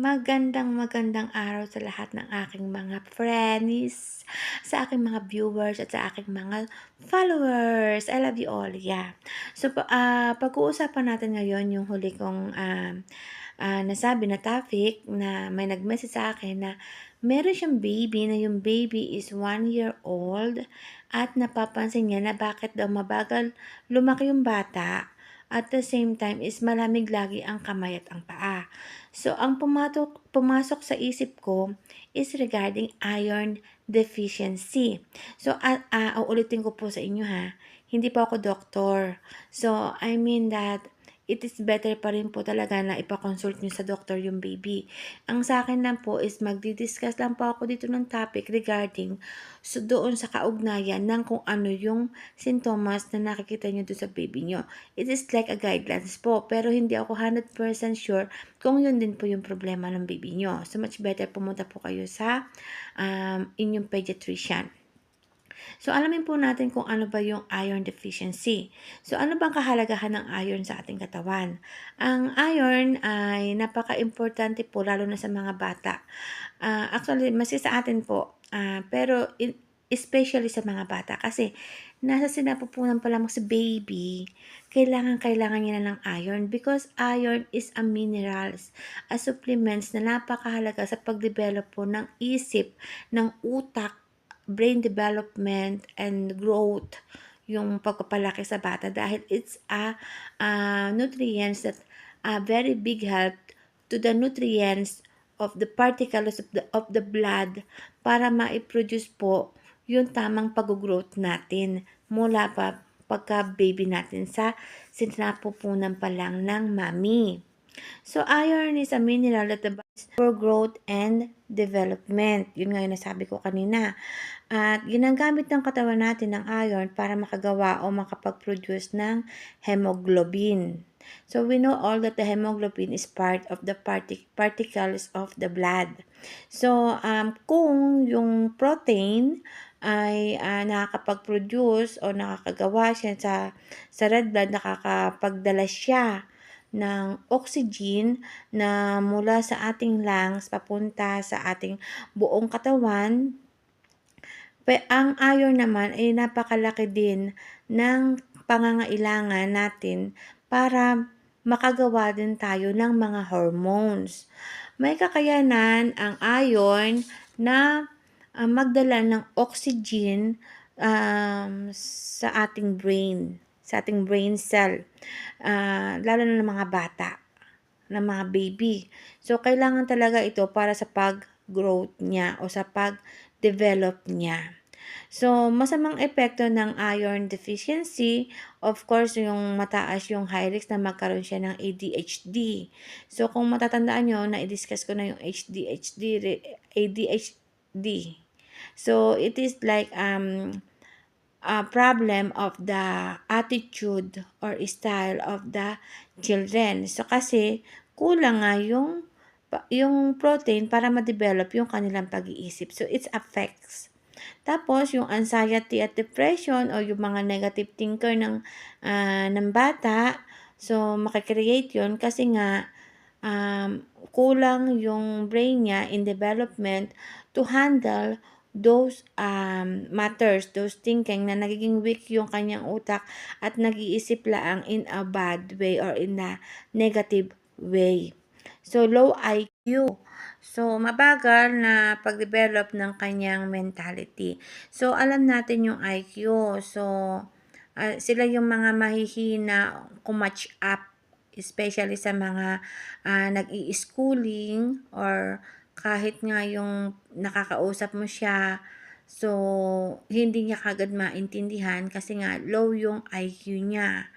Magandang magandang araw sa lahat ng aking mga friends, sa aking mga viewers at sa aking mga followers. I love you all, yeah. So, ah, pag-uusapan natin ngayon yung huli kong, um, ah, nasabi na topic na may nag-message sa akin na meron siyang baby na yung baby is 1 year old at napapansin niya na bakit daw mabagal lumaki yung bata at the same time is malamig lagi ang kamay at ang paa. So, ang pumatok, pumasok sa isip ko is regarding iron deficiency. So, ah, ah, uulitin ko po sa inyo ha, hindi po ako doktor. So, I mean that it is better pa rin po talaga na ipakonsult nyo sa doktor yung baby. Ang sa akin lang po is magdi-discuss lang po ako dito ng topic regarding so doon sa kaugnayan ng kung ano yung sintomas na nakikita nyo doon sa baby nyo. It is like a guidelines po, pero hindi ako 100% sure kung yun din po yung problema ng baby nyo. So much better pumunta po kayo sa um, inyong pediatrician. So, alamin po natin kung ano ba yung iron deficiency. So, ano bang kahalagahan ng iron sa ating katawan? Ang iron ay napaka-importante po lalo na sa mga bata. Uh, actually, maski sa atin po. Uh, pero, in, especially sa mga bata. Kasi, nasa sinapupunan pa lamang si baby, kailangan kailangan niya na ng iron because iron is a minerals, a supplements na napakahalaga sa pagdevelop po ng isip, ng utak, brain development and growth yung pagpapalaki sa bata dahil it's a uh, nutrients that a very big help to the nutrients of the particles of the, of the blood para ma-produce po yung tamang pag-growth natin mula pa pagka baby natin sa sinapupunan pa lang ng mami. So, iron is a mineral that provides for growth and development. Yun nga yung nasabi ko kanina. At ginagamit ng katawan natin ng iron para makagawa o makapag-produce ng hemoglobin. So, we know all that the hemoglobin is part of the partic particles of the blood. So, um, kung yung protein ay uh, nakakapag-produce o nakakagawa siya sa, sa red blood, nakakapagdala siya ng oxygen na mula sa ating lungs papunta sa ating buong katawan. Ang iron naman ay napakalaki din ng pangangailangan natin para makagawa din tayo ng mga hormones. May kakayanan ang iron na uh, magdala ng oxygen um, sa ating brain sa ating brain cell, uh, lalo na ng mga bata, ng mga baby. So, kailangan talaga ito para sa pag-growth niya o sa pag-develop niya. So, masamang epekto ng iron deficiency, of course, yung mataas yung high risk na magkaroon siya ng ADHD. So, kung matatandaan nyo, na-discuss ko na yung HDHD, ADHD. So, it is like um, uh, problem of the attitude or style of the children. So kasi kulang nga yung yung protein para ma-develop yung kanilang pag-iisip. So it affects. Tapos yung anxiety at depression o yung mga negative thinker ng uh, ng bata, so makikreate yun kasi nga um, kulang yung brain niya in development to handle those um, matters, those thinking na nagiging weak yung kanyang utak at nag-iisip lang in a bad way or in a negative way. So, low IQ. So, mabagal na pag-develop ng kanyang mentality. So, alam natin yung IQ. So, uh, sila yung mga mahihina kung match up especially sa mga uh, nag-i-schooling or kahit nga yung nakakausap mo siya, so hindi niya kagad maintindihan kasi nga low yung IQ niya.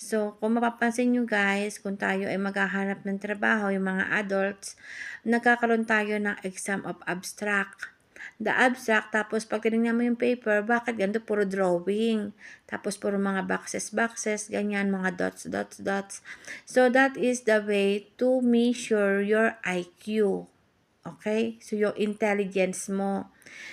So, kung mapapansin nyo guys, kung tayo ay maghahanap ng trabaho, yung mga adults, nagkakaroon tayo ng exam of abstract. The abstract, tapos pag tinignan mo yung paper, bakit ganito? Puro drawing. Tapos puro mga boxes, boxes, ganyan, mga dots, dots, dots. So, that is the way to measure your IQ. Okay? So, yung intelligence mo.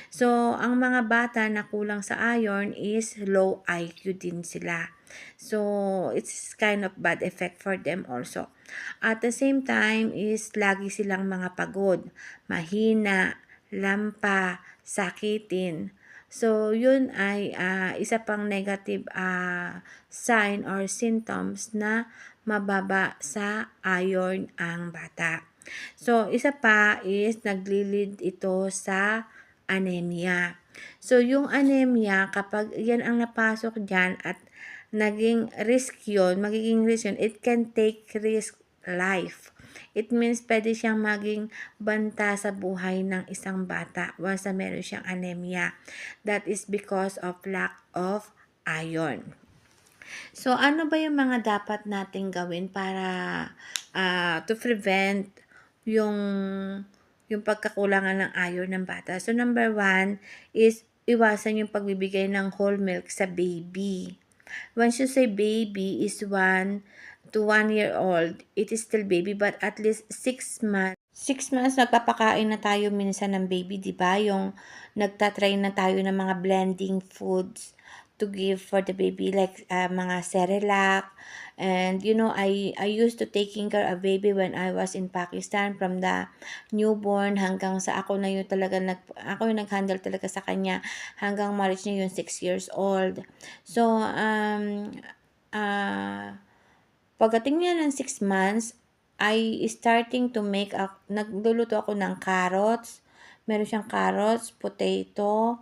So, ang mga bata na kulang sa iron is low IQ din sila. So, it's kind of bad effect for them also. At the same time is lagi silang mga pagod, mahina, lampa, sakitin. So, yun ay ah, isa pang negative ah, sign or symptoms na mababa sa iron ang bata. So, isa pa is nagli-lead ito sa anemia. So, yung anemia, kapag yan ang napasok dyan at naging risk yun, magiging risk yun, it can take risk life. It means pwede siyang maging banta sa buhay ng isang bata once meron siyang anemia. That is because of lack of iron. So, ano ba yung mga dapat nating gawin para ah, to prevent yung yung pagkakulangan ng iron ng bata? So, number one is iwasan yung pagbibigay ng whole milk sa baby. Once you say baby is 1 to 1 year old, it is still baby but at least 6 months. 6 months nagpapakain na tayo minsan ng baby, 'di ba? Yung nagtatry na tayo ng mga blending foods to give for the baby like uh, mga Cerelac and you know I I used to taking care of baby when I was in Pakistan from the newborn hanggang sa ako na yung talaga nag ako yung nag-handle talaga sa kanya hanggang marriage niya yung 6 years old. So um uh, pagdating niya ng 6 months I starting to make a, nagluluto ako ng carrots. Meron siyang carrots, potato,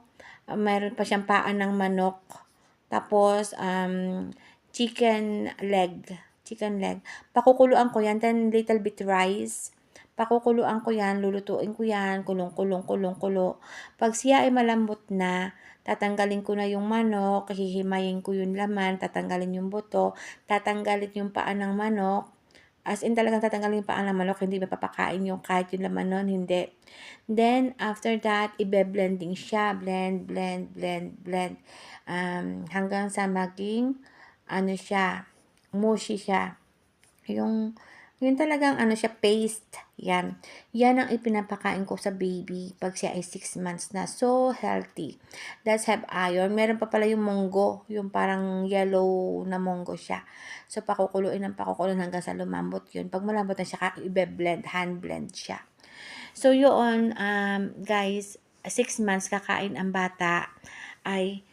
meron pa siyang paan ng manok. Tapos, um, chicken leg. Chicken leg. Pakukuluan ko yan. Then, little bit rice. Pakukuluan ko yan. Lulutuin ko yan. Kulong, kulong, kulong, kulo. Pag siya ay malambot na, tatanggalin ko na yung manok. Hihimayin ko yung laman. Tatanggalin yung buto. Tatanggalin yung paan ng manok. As in talagang tatanggalin yung paan ng manok, hindi mapapakain yung kahit yung laman nun, hindi. Then, after that, ibe-blending siya. Blend, blend, blend, blend. Um, hanggang sa maging, ano siya, mushy siya. Yung, yun talagang ano siya, paste. Yan. Yan ang ipinapakain ko sa baby pag siya ay 6 months na. So healthy. That's have iron. Meron pa pala yung munggo. Yung parang yellow na munggo siya. So pakukuluin ng pakukuluin hanggang sa lumambot yun. Pag malambot na siya, ibe-blend, hand blend siya. So yun, um, guys, 6 months kakain ang bata ay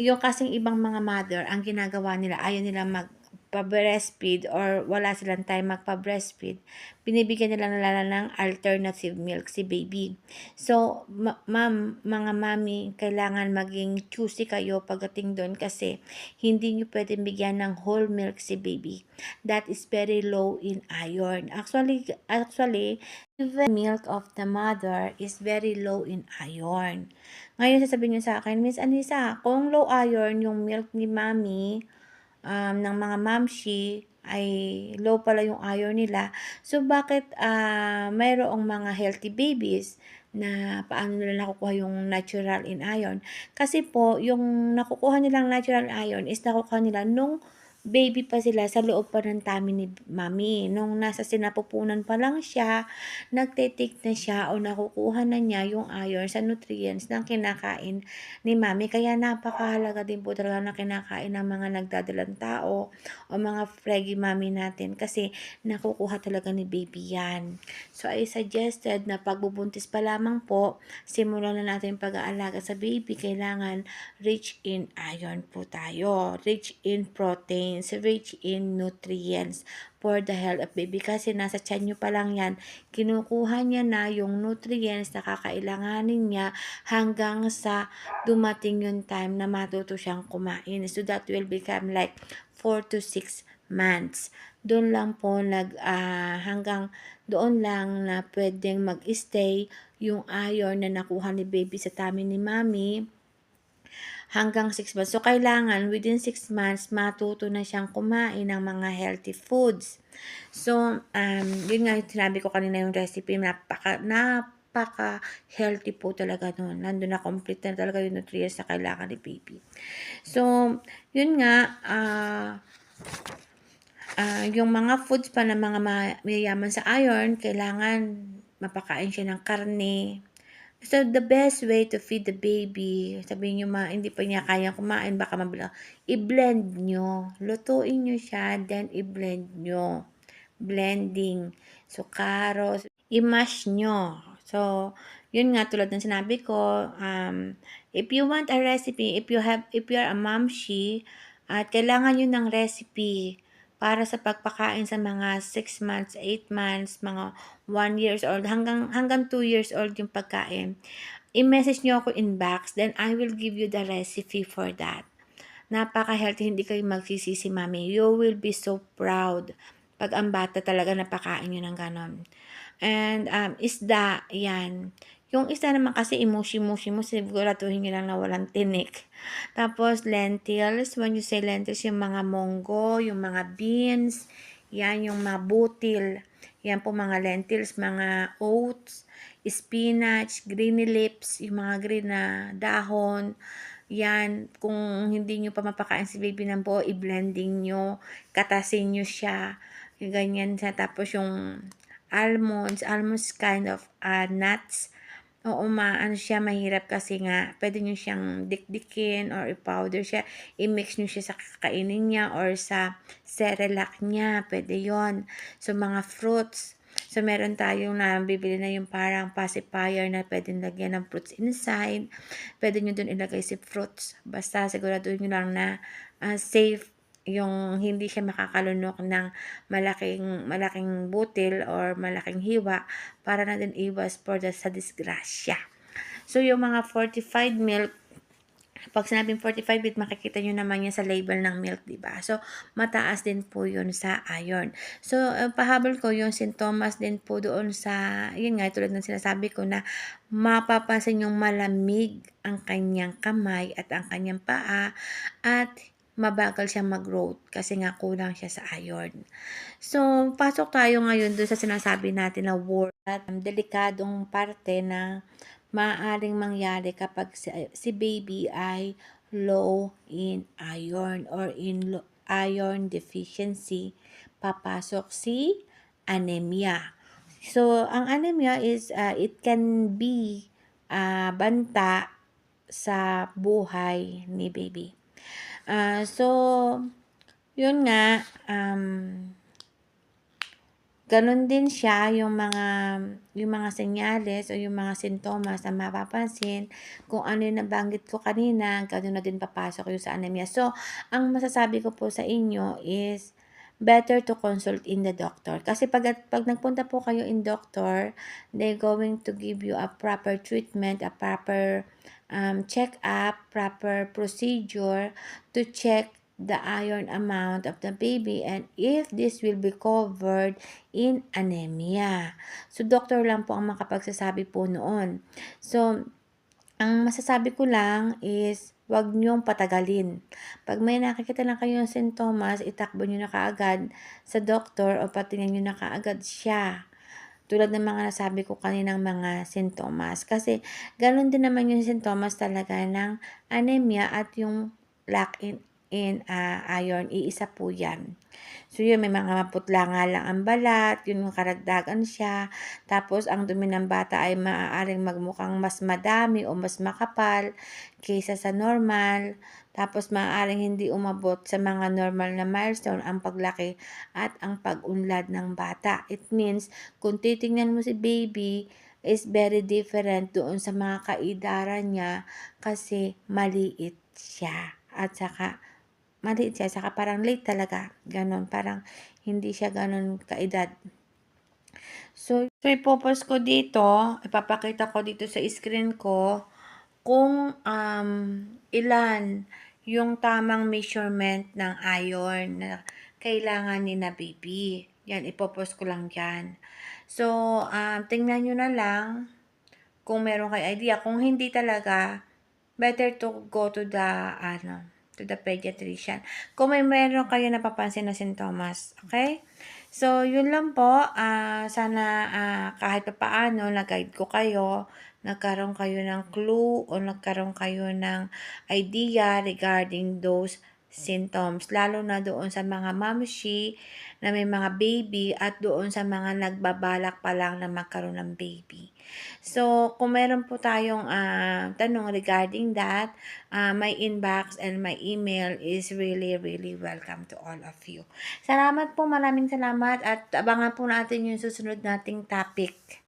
yung kasing ibang mga mother, ang ginagawa nila, ayaw nila mag pa-breastfeed or wala silang time magpa-breastfeed, binibigyan nila nila ng alternative milk si baby. So, ma- ma'am, mga mami, kailangan maging choosy kayo pagdating doon kasi hindi nyo pwedeng bigyan ng whole milk si baby. That is very low in iron. Actually, actually, the milk of the mother is very low in iron. Ngayon, sasabihin nyo sa akin, Miss Anissa, kung low iron yung milk ni mami, um, ng mga mamshi ay low pala yung iron nila. So, bakit uh, mayroong mga healthy babies na paano nila nakukuha yung natural in iron? Kasi po, yung nakukuha nilang natural iron is nakukuha nila nung baby pa sila sa loob pa ng tummy ni mami. Nung nasa sinapupunan pa lang siya, nagte-take na siya o nakukuha na niya yung iron sa nutrients ng kinakain ni mami. Kaya napakahalaga din po talaga na kinakain ng mga nagdadalang tao o mga freggy mami natin kasi nakukuha talaga ni baby yan. So, I suggested na pagbubuntis pa lamang po, simulan na natin pag-aalaga sa baby. Kailangan rich in iron po tayo, rich in protein vitamins, rich in nutrients for the health of baby. Kasi nasa tiyan nyo pa lang yan, kinukuha niya na yung nutrients na kakailanganin niya hanggang sa dumating yung time na matuto siyang kumain. So that will become like 4 to 6 months. Doon lang po nag uh, hanggang doon lang na pwedeng mag-stay yung iron na nakuha ni baby sa tummy ni mommy hanggang 6 months. So, kailangan within 6 months, matuto na siyang kumain ng mga healthy foods. So, um, yun nga yung sinabi ko kanina yung recipe, napaka, napaka healthy po talaga nun. Nandun na complete na talaga yung nutrients na kailangan ni baby. So, yun nga, ah, uh, uh, yung mga foods pa na mga mayayaman sa iron, kailangan mapakain siya ng karne, So, the best way to feed the baby, sabihin nyo ma, hindi pa niya kaya kumain, baka mabila, i-blend nyo. Lutuin nyo siya, then i-blend nyo. blending. So, carrots, i-mash nyo. So, yun nga tulad ng sinabi ko, um, if you want a recipe, if you have if you are a momshi at kailangan niyo ng recipe para sa pagpakain sa mga 6 months, 8 months, mga 1 years old hanggang hanggang 2 years old yung pagkain. I-message niyo ako inbox, then I will give you the recipe for that. Napaka-healthy, hindi kayo magsisisi, mami. You will be so proud pag ang bata talaga napakain niyo ng gano'n. And um, isda, yan. Yung isda naman kasi imushi-mushi mo, siguraduhin niyo lang na walang tinik. Tapos lentils, when you say lentils, yung mga monggo, yung mga beans, yan yung mga butil. Yan po mga lentils, mga oats, spinach, green leaves, yung mga green na dahon. Yan, kung hindi nyo pa mapakain si baby ng buo, i-blending nyo, katasin nyo siya, ganyan siya. Tapos yung almonds, almonds kind of uh, nuts, Oo, maano siya, mahirap kasi nga puwede niyo siyang dikdikin or i-powder siya, i-mix niyo siya sa kakainin niya or sa Cerelac niya, puwede 'yon. So, mga fruits, so meron tayong nabibili na yung parang pacifier na puwedeng lagyan ng fruits inside, puwede niyo dun ilagay si fruits, basta siguraduhin niyo lang na, ah, safe yung hindi siya makakalunok ng malaking malaking butil or malaking hiwa para na din iwas for the sa disgrasya. So, yung mga fortified milk, pag sinabing fortified milk, makikita nyo naman yan sa label ng milk, di ba? So, mataas din po yun sa iron. So, uh, pahabol ko yung sintomas din po doon sa, yun nga, tulad ng sinasabi ko na mapapansin yung malamig ang kanyang kamay at ang kanyang paa at mabagal siya mag-growth kasi nga kulang siya sa iron. So, pasok tayo ngayon doon sa sinasabi natin na word at um, delikadong parte na maaaring mangyari kapag si, si baby ay low in iron or in iron deficiency, papasok si anemia. So, ang anemia is, uh, it can be uh, banta sa buhay ni baby. Uh, so, yun nga, um, ganun din siya yung mga yung mga senyales o yung mga sintomas na mapapansin kung ano yung nabanggit ko kanina, ganun na din papasok yung sa anemia. So, ang masasabi ko po sa inyo is better to consult in the doctor. Kasi pag, pag nagpunta po kayo in doctor, they're going to give you a proper treatment, a proper um, check up, proper procedure to check the iron amount of the baby and if this will be covered in anemia. So, doctor lang po ang makapagsasabi po noon. So, ang masasabi ko lang is wag niyong patagalin. Pag may nakikita lang kayong sintomas, itakbo niyo na kaagad sa doktor o patingnan niyo na kaagad siya tulad ng mga nasabi ko kaninang mga sintomas. Kasi ganun din naman yung sintomas talaga ng anemia at yung lack in, in uh, iron, iisa po yan. So yun, may mga maputla nga lang ang balat, yun yung karagdagan siya. Tapos ang dumi ng bata ay maaaring magmukhang mas madami o mas makapal kaysa sa normal. Tapos maaaring hindi umabot sa mga normal na milestone ang paglaki at ang pag-unlad ng bata. It means, kung titingnan mo si baby, is very different doon sa mga kaidaran niya kasi maliit siya. At saka, maliit siya, saka parang late talaga. Ganon, parang hindi siya ganon kaedad. So, so ipopost ko dito, ipapakita ko dito sa screen ko, kung um, ilan yung tamang measurement ng iron na kailangan ni na baby. Yan, ipopost ko lang dyan. So, um, tingnan nyo na lang kung meron kayo idea. Kung hindi talaga, better to go to the, ano, to the pediatrician. Kung may meron kayo napapansin na sintomas, okay? So, yun lang po. Uh, sana uh, kahit pa paano, nag-guide ko kayo nagkaroon kayo ng clue o nagkaroon kayo ng idea regarding those symptoms, lalo na doon sa mga mamshi na may mga baby at doon sa mga nagbabalak pa lang na magkaroon ng baby. So, kung meron po tayong, ah, tanong regarding that, ah, my inbox and my email is really, really welcome to all of you. Salamat po, maraming salamat at abangan po natin yung susunod nating topic.